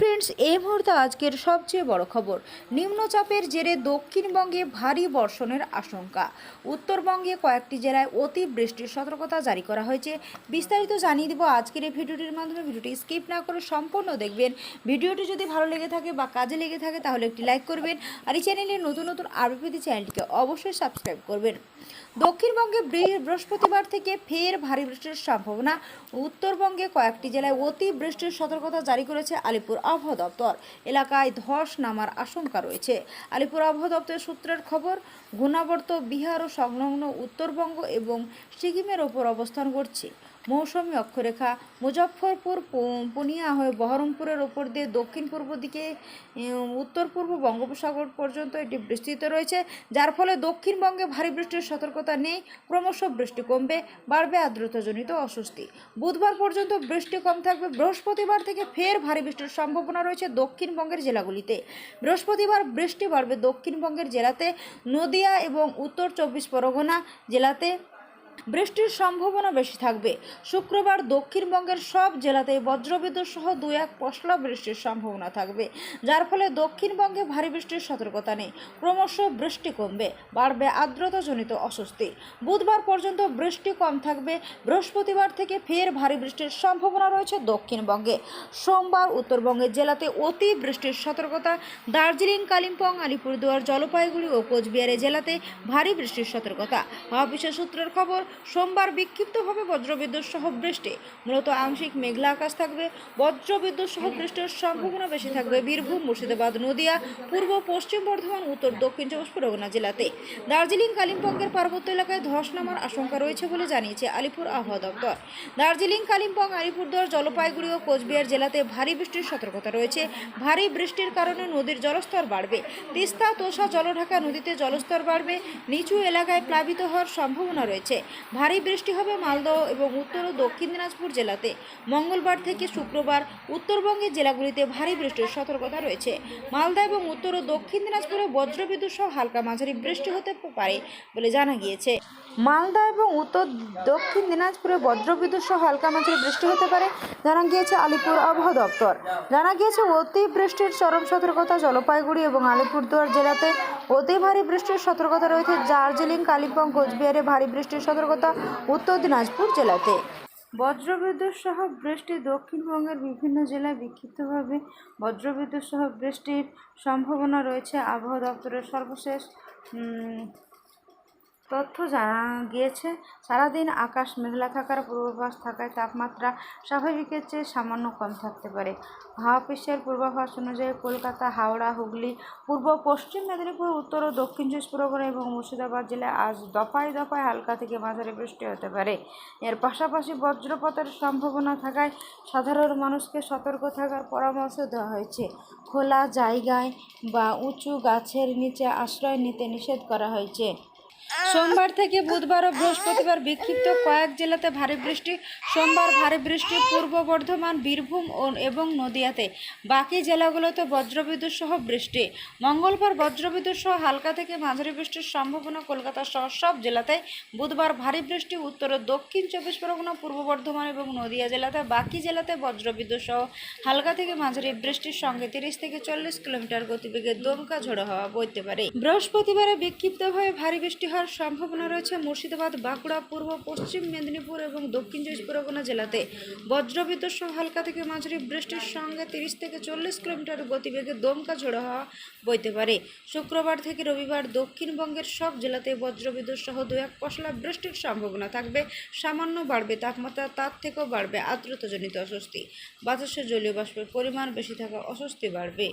Friends, এই মুহূর্তে আজকের সবচেয়ে বড় খবর, নিম্নচাপের জেরে দক্ষিণবঙ্গে ভারী বর্ষণের আশঙ্কা। উত্তরবঙ্গে কয়েকটি জেলায় অতি বৃষ্টির সতর্কতা জারি করা হয়েছে। বিস্তারিত জানিয়ে দেবো আজকের এই ভিডিওটির মাধ্যমে। ভিডিওটি স্কিপ না করে সম্পূর্ণ দেখবেন। ভিডিওটি যদি ভালো লেগে থাকে বা কাজে লেগে থাকে, তাহলে একটি লাইক করবেন। আর এই চ্যানেলে নতুন নতুন আরও পেতে চ্যানেলটিকে অবশ্যই সাবস্ক্রাইব করবেন। দক্ষিণবঙ্গে বৃহস্পতিবার থেকে ফের ভারী বৃষ্টির সম্ভাবনা। উত্তরবঙ্গে কয়েকটি জেলায় অতি বৃষ্টির সতর্কতা জারি করেছে আলিপুর আবহাওয়া দপ্তর। এলাকায় ধস নামার আশঙ্কা রয়েছে। আলিপুর আবহাওয়া দপ্তরের সূত্রের খবর, ঘূর্ণাবর্ত বিহার ও সংলগ্ন উত্তরবঙ্গ এবং সিকিমের ওপর অবস্থান করছে। মৌসুমী অক্ষরেখা, মুজফ্ফরপুর পুনিয়া হয়ে বহরমপুরের ওপর দিয়ে দক্ষিণ পূর্ব দিকে উত্তর পূর্ব বঙ্গোপসাগর পর্যন্ত এটি বিস্তৃত রয়েছে, যার ফলে দক্ষিণবঙ্গে ভারী বৃষ্টির সতর্কতা নেই, ক্রমশ বৃষ্টি কমবে, বাড়বে আর্দ্রতাজনিত অস্বস্তি। বুধবার পর্যন্ত বৃষ্টি কম থাকবে, বৃহস্পতিবার থেকে ফের ভারী বৃষ্টির সম্ভাবনা রয়েছে দক্ষিণবঙ্গের জেলাগুলিতে। বৃহস্পতিবার বৃষ্টি বাড়বে দক্ষিণবঙ্গের জেলাতে, নদিয়া এবং উত্তর চব্বিশ পরগনা জেলাতে বৃষ্টির সম্ভাবনা বেশি থাকবে। শুক্রবার দক্ষিণবঙ্গের সব জেলাতেই বজ্রবিদ্যুৎ সহ দু এক পশলা বৃষ্টির সম্ভাবনা থাকবে, যার ফলে দক্ষিণবঙ্গে ভারী বৃষ্টির সতর্কতা নেই। ক্রমশ বৃষ্টি কমবে, বাড়বে আর্দ্রতাজনিত অস্বস্তি। বুধবার পর্যন্ত বৃষ্টি কম থাকবে, বৃহস্পতিবার থেকে ফের ভারী বৃষ্টির সম্ভাবনা রয়েছে দক্ষিণবঙ্গে। সোমবার উত্তরবঙ্গের জেলাতে অতি বৃষ্টির সতর্কতা, দার্জিলিং, কালিম্পং, আলিপুরদুয়ার, জলপাইগুড়ি ও কোচবিহারে জেলাতে ভারী বৃষ্টির সতর্কতা। হাওয়া সূত্রের খবর সোমবার বিক্ষিপ্ত বিক্ষিপ্তভাবে বজ্রবিদ্যুৎ সহ বৃষ্টি। মূলত আংশিক মেঘলা আকাশ থাকবে, বজ্রবিদ্যুৎ সহ বৃষ্টির সম্ভাবনা বেশি থাকবে বীরভূম, মুর্শিদাবাদ, নদিয়া, পূর্ব, পশ্চিম বর্ধমান, উত্তর, দক্ষিণ চব্বিশ পরগনা জেলাতে। দার্জিলিং, কালিম্পংয়ের পার্বত্য এলাকায় ধস নামার আশঙ্কা রয়েছে বলে জানিয়েছে আলিপুর আবহাওয়া দপ্তর। দার্জিলিং, কালিম্পং, আলিপুরদুয়ার, জলপাইগুড়ি ও কোচবিহার জেলাতে ভারী বৃষ্টির সতর্কতা রয়েছে। ভারী বৃষ্টির কারণে নদীর জলস্তর বাড়বে। তিস্তা তোষা জলঢাকা নদীতে জলস্তর বাড়বে। নিচু এলাকায় প্লাবিত হওয়ার সম্ভাবনা রয়েছে। ভারী বৃষ্টি হবে মালদহ এবং উত্তর ও দক্ষিণ দিনাজপুর জেলাতে। মঙ্গলবার থেকে শুক্রবার উত্তরবঙ্গের জেলাগুলিতে ভারী বৃষ্টির সতর্কতা রয়েছে। মালদা এবং উত্তর ও দক্ষিণ দিনাজপুরে বজ্রবিদ্যুৎ সহ হালকা মাঝারি বৃষ্টি হতে পারে বলে জানা গিয়েছে। মালদা এবং উত্তর দক্ষিণ দিনাজপুরে বজ্রবিদ্যুৎ সহ হালকা মাঝারি বৃষ্টি হতে পারে, জানা গিয়েছে আলিপুর আবহাওয়া দপ্তর। জানা গিয়েছে অতি বৃষ্টির চরম সতর্কতা জলপাইগুড়ি এবং আলিপুরদুয়ার জেলাতে অতি ভারী বৃষ্টির সতর্কতা রয়েছে দার্জিলিং, কালিম্পং, কোচবিহারে ভারী বৃষ্টির সতর্কতা উত্তর দিনাজপুর জেলাতে। বজ্রবিদ্যুৎ সহ বৃষ্টি দক্ষিণবঙ্গের বিভিন্ন জেলায় বিক্ষিপ্তভাবে। বজ্রবিদ্যুৎ সহ বৃষ্টির সম্ভাবনা রয়েছে আবহাওয়া দপ্তরের সর্বশেষ তথ্য জানা গিয়েছে, সারাদিন আকাশ মেঘলা থাকার পূর্বাভাস থাকায় তাপমাত্রা স্বাভাবিকের চেয়ে সামান্য কম থাকতে পারে। হাওয়া অফিসের পূর্বাভাস অনুযায়ী কলকাতা, হাওড়া, হুগলি, পূর্ব, পশ্চিম মেদিনীপুর, উত্তর ও দক্ষিণ চব্বিশ পরগনা এবং মুর্শিদাবাদ জেলায় আজ দফায় দফায় হালকা থেকে মাঝারি বৃষ্টি হতে পারে। এর পাশাপাশি বজ্রপাতের সম্ভাবনা থাকায় সাধারণ মানুষকে সতর্ক থাকার পরামর্শ দেওয়া হয়েছে। খোলা জায়গায় বা উঁচু গাছের নিচে আশ্রয় নিতে নিষেধ করা হয়েছে। সোমবার থেকে বুধবার ও বৃহস্পতিবার বিক্ষিপ্ত কয়েক জেলাতে ভারী বৃষ্টি, সোমবার ভারী বৃষ্টি পূর্ব বর্ধমান, বীরভূম এবং নদিয়াতে। বাকি জেলাগুলোতে বজ্রবিদ্যুৎ সহ বৃষ্টি। মঙ্গলবার বজ্রবিদ্যুৎ সহ হালকা থেকে মাঝারি বৃষ্টির সম্ভাবনা কলকাতা সহ সব জেলাতে। বুধবার ভারী বৃষ্টি, উত্তর ও দক্ষিণ চব্বিশ পরগনা, পূর্ব বর্ধমান এবং নদিয়া জেলাতে। বাকি জেলাতে বজ্রবিদ্যুৎ সহ হালকা থেকে মাঝারি বৃষ্টির সঙ্গে তিরিশ থেকে চল্লিশ কিলোমিটার গতিবেগে দমকা ঝোড়ো হওয়া বইতে পারে। বৃহস্পতিবারে বিক্ষিপ্তভাবে ভারী বৃষ্টি হওয়ার সম্ভাবনা রয়েছে মুর্শিদাবাদ, বাঁকুড়া, পূর্ব, পশ্চিম মেদিনীপুর এবং দক্ষিণ চব্বিশ পরগনা জেলাতে। বজ্রবিদ্যুৎ সহ হালকা থেকে মাঝারি বৃষ্টির সঙ্গে তিরিশ থেকে চল্লিশ কিলোমিটার গতিবেগে দমকা ঝোড়ো হওয়া বইতে পারে। শুক্রবার থেকে রবিবার দক্ষিণবঙ্গের সব জেলাতে বজ্রবিদ্যুৎ সহ দু এক পশলা বৃষ্টির সম্ভাবনা থাকবে। সামান্য বাড়বে তাপমাত্রা, তার থেকেও বাড়বে আর্দ্রতাজনিত অস্বস্তি। বাতাসে জলীয় বাষ্পের পরিমাণ বেশি থাকা অস্বস্তি বাড়বে।